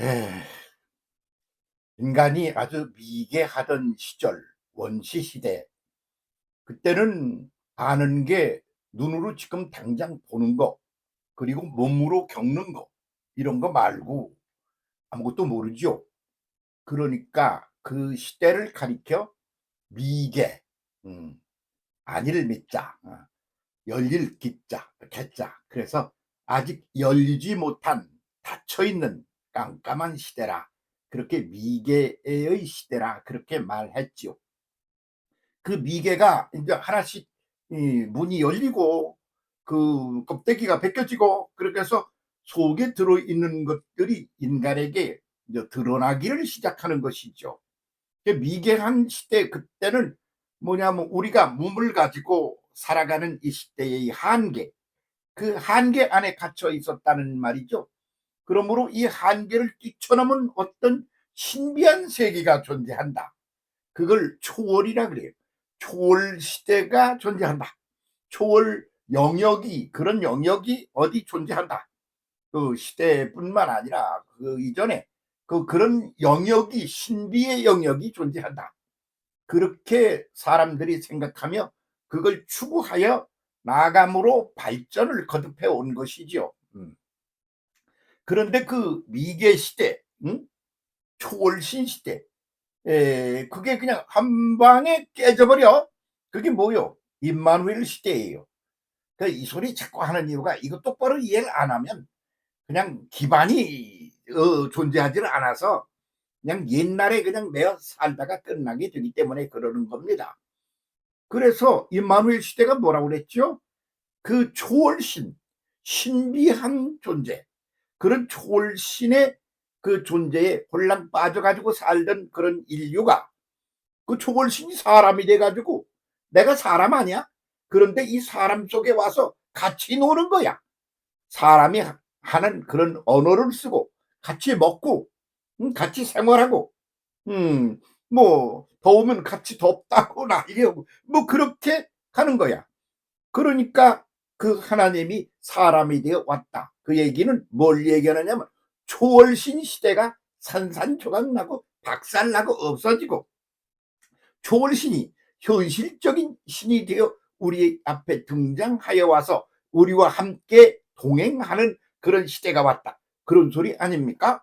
에, 인간이 아주 미개하던 시절, 원시 시대, 그때는 아는 게 눈으로 지금 당장 보는 거, 그리고 몸으로 겪는 거, 이런 거 말고 아무것도 모르죠. 그러니까 그 시대를 가리켜 미개, 음, 아니를 믿자, 어, 열릴 기자, 개자. 그래서 아직 열리지 못한 닫혀 있는 깜깜한 시대라. 그렇게 미개의 시대라. 그렇게 말했지요. 그 미개가 이제 하나씩 이 문이 열리고 그 껍데기가 벗겨지고 그렇게 해서 속에 들어있는 것들이 인간에게 드러나기를 시작하는 것이죠. 그 미개한 시대 그때는 뭐냐면 우리가 몸을 가지고 살아가는 이 시대의 한계, 그 한계 안에 갇혀 있었다는 말이죠. 그러므로 이 한계를 뛰쳐넘은 어떤 신비한 세계가 존재한다. 그걸 초월이라 그래요. 초월 시대가 존재한다. 초월 영역이 그런 영역이 어디 존재한다. 그 시대뿐만 아니라 그 이전에 그 그런 영역이 신비의 영역이 존재한다. 그렇게 사람들이 생각하며 그걸 추구하여 나감으로 발전을 거듭해 온 것이지요. 음. 그런데 그 미개 시대, 음? 초월신 시대, 에, 그게 그냥 한 방에 깨져버려. 그게 뭐요? 임마누엘 시대예요. 그 이 소리 자꾸 하는 이유가 이거 똑바로 이해를 안 하면 그냥 기반이 어, 존재하지를 않아서 그냥 옛날에 그냥 매어 살다가 끝나게 되기 때문에 그러는 겁니다. 그래서 임마누엘 시대가 뭐라고 그랬죠? 그 초월신, 신비한 존재, 그런 초월신의 그 존재에 홀랑 빠져가지고 살던 그런 인류가 그 초월신이 사람이 돼가지고 내가 사람 아니야? 그런데 이 사람 속에 와서 같이 노는 거야. 사람이 하는 그런 언어를 쓰고 같이 먹고 음, 같이 생활하고 음, 뭐 더우면 같이 덥다고 난리하고 뭐 그렇게 가는 거야. 그러니까 그 하나님이 사람이 되어 왔다. 그 얘기는 뭘 얘기하느냐면 초월신 시대가 산산조각 나고 박살 나고 없어지고 초월신이 현실적인 신이 되어 우리 앞에 등장하여 와서 우리와 함께 동행하는 그런 시대가 왔다. 그런 소리 아닙니까?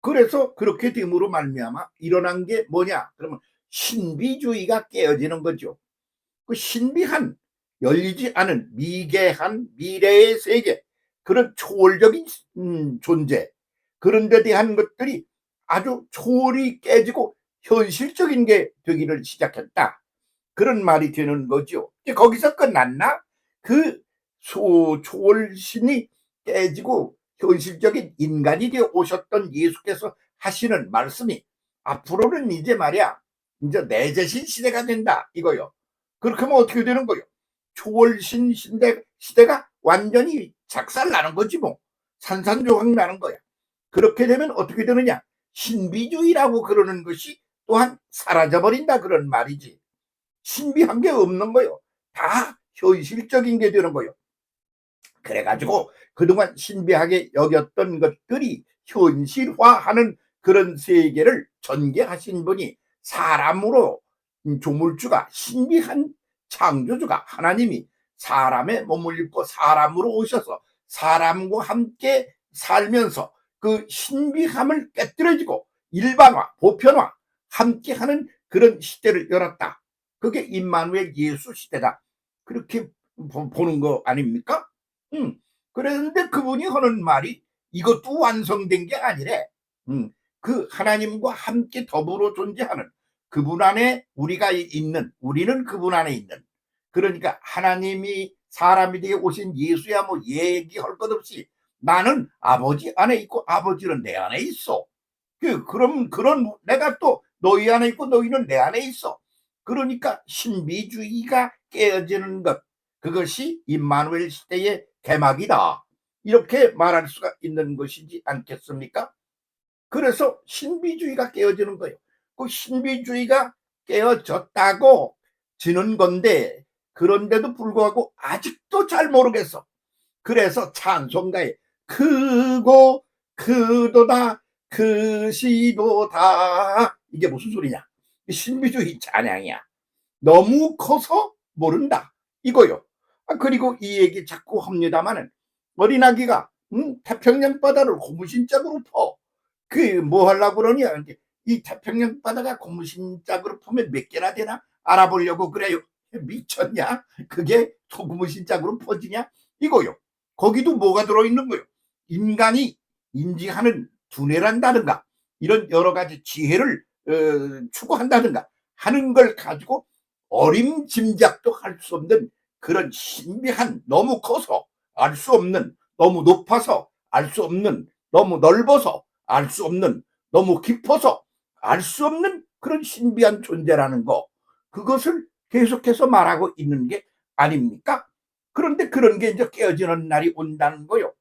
그래서 그렇게 됨으로 말미암아 일어난 게 뭐냐? 그러면 신비주의가 깨어지는 거죠. 그 신비한 열리지 않은 미개한 미래의 세계 그런 초월적인 음, 존재 그런 데 대한 것들이 아주 초월이 깨지고 현실적인 게 되기를 시작했다. 그런 말이 되는 거죠. 거기서 끝났나? 그 초, 초월신이 깨지고 현실적인 인간이 되어 오셨던 예수께서 하시는 말씀이 앞으로는 이제 말이야 이제 내재신 시대가 된다 이거요. 그렇게 하면 어떻게 되는 거요? 초월신 시대, 시대가 완전히 작살 나는 거지 뭐 산산조각 나는 거야. 그렇게 되면 어떻게 되느냐? 신비주의라고 그러는 것이 또한 사라져버린다 그런 말이지. 신비한 게 없는 거요. 다 현실적인 게 되는 거요. 그래가지고 그동안 신비하게 여겼던 것들이 현실화하는 그런 세계를 전개하신 분이 사람으로 조물주가 신비한 창조주가 하나님이 사람의 몸을 입고 사람으로 오셔서 사람과 함께 살면서 그 신비함을 깨뜨려지고 일반화, 보편화, 함께 하는 그런 시대를 열었다. 그게 임마누엘 예수 시대다. 그렇게 보는 거 아닙니까? 음. 그런데 그분이 하는 말이 이것도 완성된 게 아니래. 음. 그 하나님과 함께 더불어 존재하는 그분 안에 우리가 있는 우리는 그분 안에 있는 그러니까 하나님이 사람이 되게 오신 예수야 뭐 얘기할 것 없이 나는 아버지 안에 있고 아버지는 내 안에 있어. 그 그럼 그런 내가 또 너희 안에 있고 너희는 내 안에 있어. 그러니까 신비주의가 깨어지는 것 그것이 임마누엘 시대의 개막이다. 이렇게 말할 수가 있는 것이지 않겠습니까? 그래서 신비주의가 깨어지는 거예요. 그 신비주의가 깨어졌다고 지는 건데 그런데도 불구하고 아직도 잘 모르겠어. 그래서 찬송가에 크고 크도다 크시도다 이게 무슨 소리냐 신비주의 찬양이야 너무 커서 모른다 이거요 아, 그리고 이 얘기 자꾸 합니다마는 어린아기가 음, 태평양 바다를 고무신 짝으로 퍼. 그 뭐 하려고 그러냐? 이 태평양 바다가 고무신 짝으로 퍼면 몇 개나 되나 알아보려고 그래요. 미쳤냐? 그게 고무신 짝으로 퍼지냐? 이거요. 거기도 뭐가 들어있는 거요? 인간이 인지하는 두뇌란다든가 이런 여러 가지 지혜를 어, 추구한다든가 하는 걸 가지고 어림짐작도 할 수 없는 그런 신비한 너무 커서 알 수 없는 너무 높아서 알 수 없는 너무 넓어서 알 수 없는 너무 깊어서 알 수 없는 그런 신비한 존재라는 거 그것을 계속해서 말하고 있는 게 아닙니까? 그런데 그런 게 이제 깨어지는 날이 온다는 거요.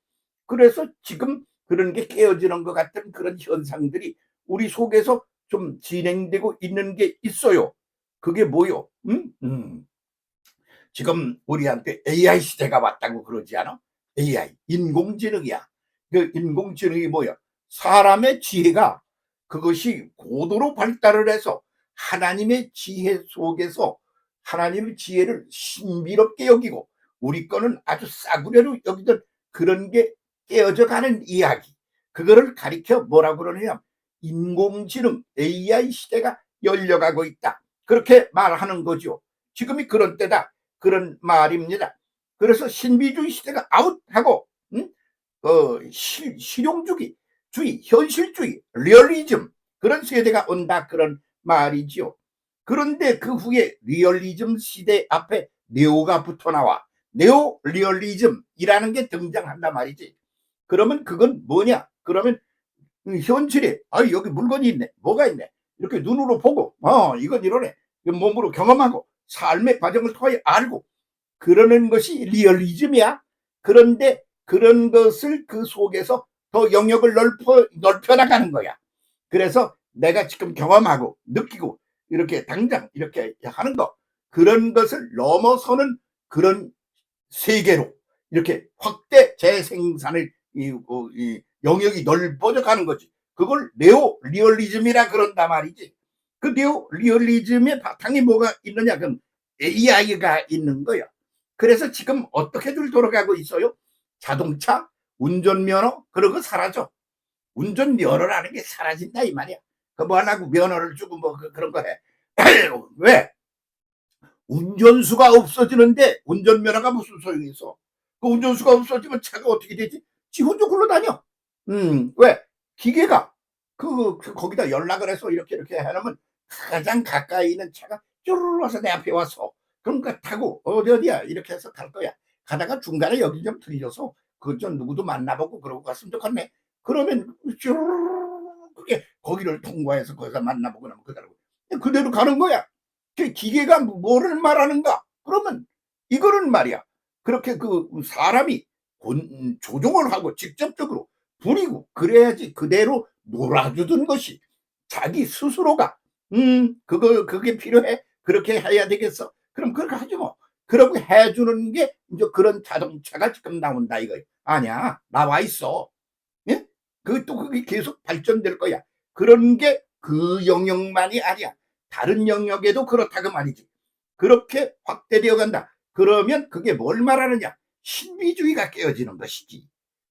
그래서 지금 그런 게 깨어지는 것 같은 그런 현상들이 우리 속에서 좀 진행되고 있는 게 있어요. 그게 뭐요? 음? 음. 지금 우리한테 AI 시대가 왔다고 그러지 않아? AI, 인공지능이야. 그 인공지능이 뭐야? 사람의 지혜가 그것이 고도로 발달을 해서 하나님의 지혜 속에서 하나님의 지혜를 신비롭게 여기고 우리 거는 아주 싸구려로 여기던 그런 게 깨어져 가는 이야기. 그거를 가리켜 뭐라고 그러느냐? 인공지능 AI 시대가 열려가고 있다. 그렇게 말하는 거죠. 지금이 그런 때다. 그런 말입니다. 그래서 신비주의 시대가 아웃하고 음? 어, 실, 실용주의, 주의, 현실주의, 리얼리즘 그런 세대가 온다 그런 말이지요. 그런데 그 후에 리얼리즘 시대 앞에 네오가 붙어 나와 네오 리얼리즘이라는 게 등장한단 말이지. 그러면 그건 뭐냐? 그러면 현실에 아 여기 물건이 있네, 뭐가 있네 이렇게 눈으로 보고 어 이건 이러네 몸으로 경험하고 삶의 과정을 통해 알고 그러는 것이 리얼리즘이야. 그런데 그런 것을 그 속에서 더 영역을 넓혀, 넓혀 나가는 거야. 그래서 내가 지금 경험하고 느끼고 이렇게 당장 이렇게 하는 거 그런 것을 넘어서는 그런 세계로 이렇게 확대 재생산을 이, 어, 이 영역이 넓어져 가는 거지. 그걸 네오 리얼리즘이라 그런다 말이지. 그 네오 리얼리즘의 바탕에 뭐가 있느냐? 그럼 AI가 있는 거야. 그래서 지금 어떻게들 돌아가고 있어요? 자동차, 운전면허, 그런 거 사라져. 운전면허라는 게 사라진다, 이 말이야. 그뭐 하려고 면허를 주고 뭐 그, 그런 거 해. 왜? 운전수가 없어지는데 운전면허가 무슨 소용이 있어? 그 운전수가 없어지면 차가 어떻게 되지? 지 혼자 굴러다녀. 음, 왜? 기계가 그, 그 거기다 연락을 해서 이렇게 이렇게 해놓으면 가장 가까이 있는 차가 쭈르르 와서 내 앞에 와서 그러니까 타고 어디 어디야 이렇게 해서 갈 거야. 가다가 중간에 여기 좀 들려서 그좀 누구도 만나보고 그러고 갔으면 좋겠네. 그러면 그게 거기를 통과해서 거기서 만나보고 나면 그대로 그대로 가는 거야. 그 기계가 뭐를 말하는가? 그러면 이거는 말이야. 그렇게 그 사람이 본- 조종을 하고 직접적으로 부리고 그래야지 그대로 놀아주던 것이 자기 스스로가 음 그거 그게 필요해 그렇게 해야 되겠어 그럼 그렇게 하지 뭐 그러고 해주는 게 이제 그런 자동차가 지금 나온다 이거 아니야 나와 있어 예? 그또 그게 계속 발전될 거야 그런 게 그 영역만이 아니야 다른 영역에도 그렇다고 말이지 그렇게 확대되어 간다 그러면 그게 뭘 말하느냐 신비주의가 깨어지는 것이지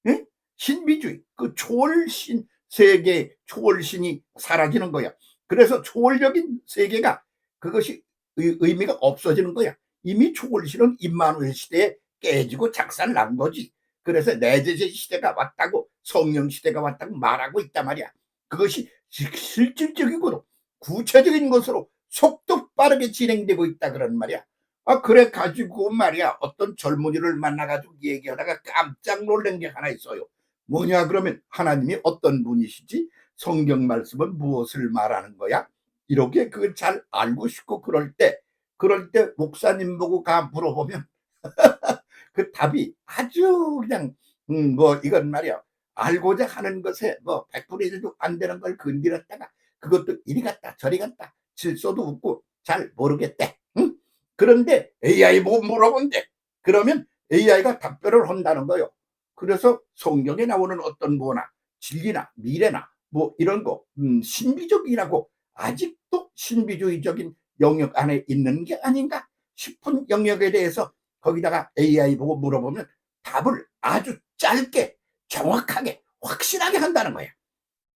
예? 신비주의 그 초월신 세계 초월신이 사라지는 거야 그래서 초월적인 세계가 그것이 의, 의미가 없어지는 거야. 이미 초월신은 임마누엘 시대에 깨지고 작살난 거지. 그래서 내재제 시대가 왔다고 성령 시대가 왔다고 말하고 있단 말이야. 그것이 실질적이고 구체적인 것으로 속도 빠르게 진행되고 있다 그런 말이야. 아 그래 가지고 말이야 어떤 젊은이를 만나가지고 얘기하다가 깜짝 놀란 게 하나 있어요. 뭐냐 그러면 하나님이 어떤 분이시지? 성경 말씀은 무엇을 말하는 거야? 이렇게 그걸 잘 알고 싶고 그럴 때 그럴 때 목사님 보고 가 물어보면 그 답이 아주 그냥 음, 뭐 이건 말이야 알고자 하는 것에 뭐 100분의 1도 안 되는 걸 건드렸다가 그것도 이리 갔다 저리 갔다 질소도 없고 잘 모르겠대. 응? 그런데 AI 보고 물어본대. 그러면 AI가 답변을 한다는 거요. 그래서 성경에 나오는 어떤 뭐나 진리나 미래나 뭐 이런 거 음, 신비적이라고 아직도 신비주의적인 영역 안에 있는 게 아닌가 싶은 영역에 대해서 거기다가 AI 보고 물어보면 답을 아주 짧게 정확하게 확실하게 한다는 거야.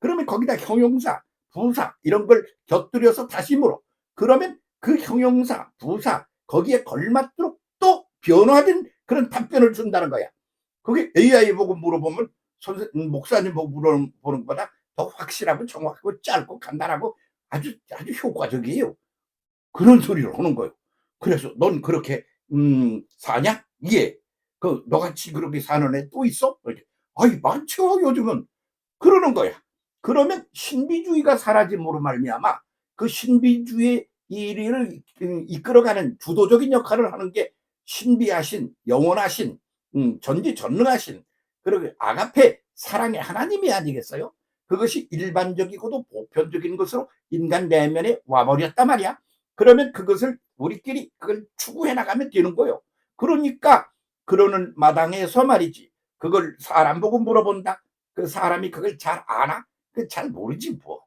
그러면 거기다 형용사, 부사 이런 걸 곁들여서 다시 물어. 그러면 그 형용사, 부사 거기에 걸맞도록 또 변화된 그런 답변을 준다는 거야. 그게 AI 보고 물어보면 선생 목사님 보고 물어보는 것보다 더 확실하고 정확하고 짧고 간단하고 아주 아주 효과적이에요. 그런 소리를 하는 거예요. 그래서 넌 그렇게 음, 사냐? 예. 그 너같이 그렇게 사는 애 또 있어? 이렇게. 아이 많죠 요즘은 그러는 거야. 그러면 신비주의가 사라짐으로 말미암아 그 신비주의 일을 이끌어가는 주도적인 역할을 하는 게 신비하신 영원하신 음, 전지전능하신 그리고 아가페 사랑의 하나님이 아니겠어요? 그것이 일반적이고도 보편적인 것으로 인간 내면에 와버렸단 말이야. 그러면 그것을 우리끼리 그걸 추구해 나가면 되는 거예요. 그러니까 그러는 마당에서 말이지. 그걸 사람 보고 물어본다. 그 사람이 그걸 잘 아나? 그 잘 모르지 뭐.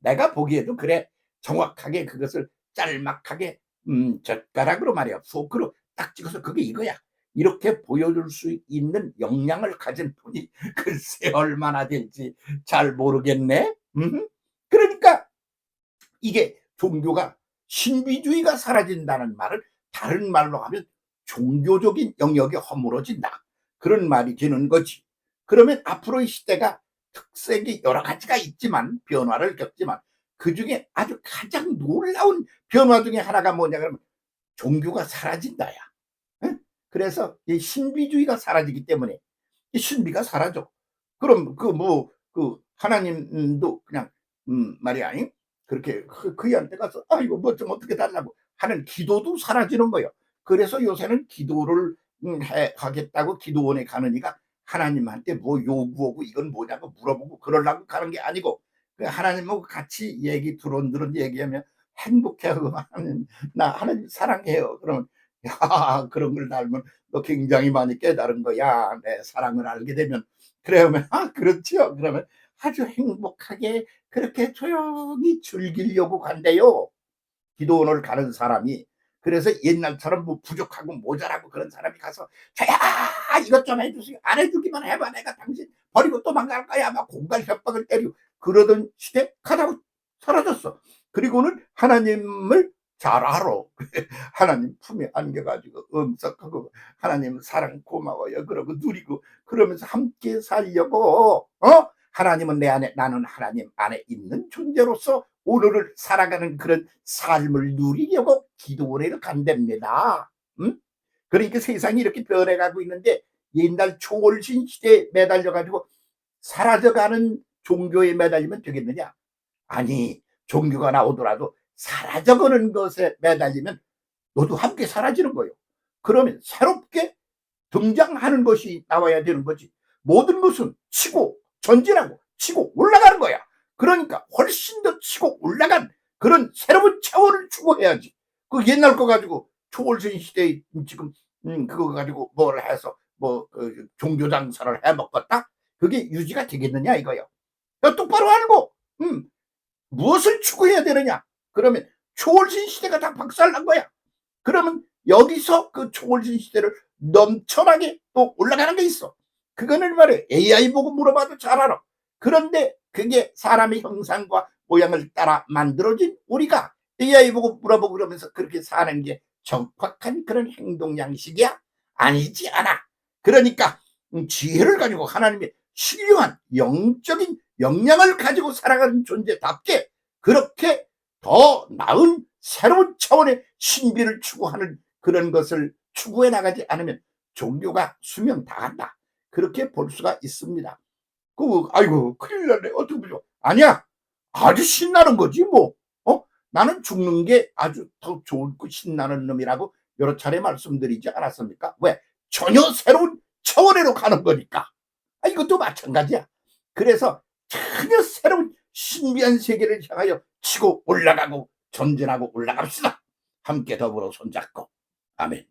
내가 보기에도 그래. 정확하게 그것을 짤막하게 음, 젓가락으로 말이야. 포크로 딱 찍어서 그게 이거야. 이렇게 보여줄 수 있는 역량을 가진 분이 글쎄 얼마나 될지 잘 모르겠네. 음? 그러니까 이게 종교가 신비주의가 사라진다는 말을 다른 말로 하면 종교적인 영역이 허물어진다. 그런 말이 되는 거지. 그러면 앞으로의 시대가 특색이 여러 가지가 있지만 변화를 겪지만 그 중에 아주 가장 놀라운 변화 중에 하나가 뭐냐 그러면 종교가 사라진다야. 응? 그래서 이 신비주의가 사라지기 때문에 이 신비가 사라져. 그럼 그뭐그 하나님도 그냥 음 말이야. 잉? 그렇게 그, 그이한테 가서 아이고 뭐 좀 어떻게 달라고 하는 기도도 사라지는 거예요. 그래서 요새는 기도를 음, 해 하겠다고 기도원에 가는 이가 하나님한테 뭐 요구하고 이건 뭐냐고 물어보고 그러려고 가는 게 아니고 그 하나님하고 같이 얘기 두런두런 얘기하면 행복해하고 하나님 나 하나님 사랑해요. 그러면 야 그런 걸 알면 너 굉장히 많이 깨달은 거야. 내 사랑을 알게 되면 그러면 아 그렇죠. 그러면 아주 행복하게 그렇게 조용히 즐기려고 간대요. 기도원을 가는 사람이 그래서 옛날처럼 뭐 부족하고 모자라고 그런 사람이 가서 자야 이것 좀 해주세요. 안 해주기만 해봐. 내가 당신 버리고 도망갈 거야. 막 공갈 협박을 때리고 그러던 시대 가다고 사라졌어. 그리고는 하나님을 잘 알아. 하나님 품에 안겨가지고 음석하고 하나님 사랑 고마워요. 그러고 누리고 그러면서 함께 살려고 어 하나님은 내 안에 나는 하나님 안에 있는 존재로서 오늘을 살아가는 그런 삶을 누리려고 기도원에 간답니다. 음? 그러니까 세상이 이렇게 변해가고 있는데 옛날 초월신 시대에 매달려가지고 사라져가는 종교에 매달리면 되겠느냐? 아니 종교가 나오더라도 사라져가는 것에 매달리면 너도 함께 사라지는 거예요. 그러면 새롭게 등장하는 것이 나와야 되는 거지. 모든 것은 치고 전진하고 치고 올라가는 거야. 그러니까 훨씬 더 치고 올라간 그런 새로운 차원을 추구해야지. 그 옛날 거 가지고 초월신 시대에 지금 음, 그거 가지고 뭘 해서 뭐 그, 종교 장사를 해 먹었다? 그게 유지가 되겠느냐 이거요. 야, 똑바로 거. 음, 무엇을 추구해야 되느냐? 그러면 초월신 시대가 다 박살난 거야. 그러면 여기서 그 초월신 시대를 넘쳐나게 또 올라가는 게 있어. 그거는 말해 AI 보고 물어봐도 잘 알아. 그런데 그게 사람의 형상과 모양을 따라 만들어진 우리가 AI 보고 물어보고 그러면서 그렇게 사는 게 정확한 그런 행동 양식이야? 아니지 않아. 그러니까 지혜를 가지고 하나님의 신령한 영적인 역량을 가지고 살아가는 존재답게 그렇게 더 나은 새로운 차원의 신비를 추구하는 그런 것을 추구해 나가지 않으면 종교가 수명 다한다. 그렇게 볼 수가 있습니다. 그, 아이고, 큰일 났네. 어떻게 보죠? 아니야. 아주 신나는 거지, 뭐. 어? 나는 죽는 게 아주 더 좋고 신나는 놈이라고 여러 차례 말씀드리지 않았습니까? 왜? 전혀 새로운 차원으로 가는 거니까. 아, 이것도 마찬가지야. 그래서 전혀 새로운 신비한 세계를 향하여 치고 올라가고 전진하고 올라갑시다. 함께 더불어 손잡고. 아멘.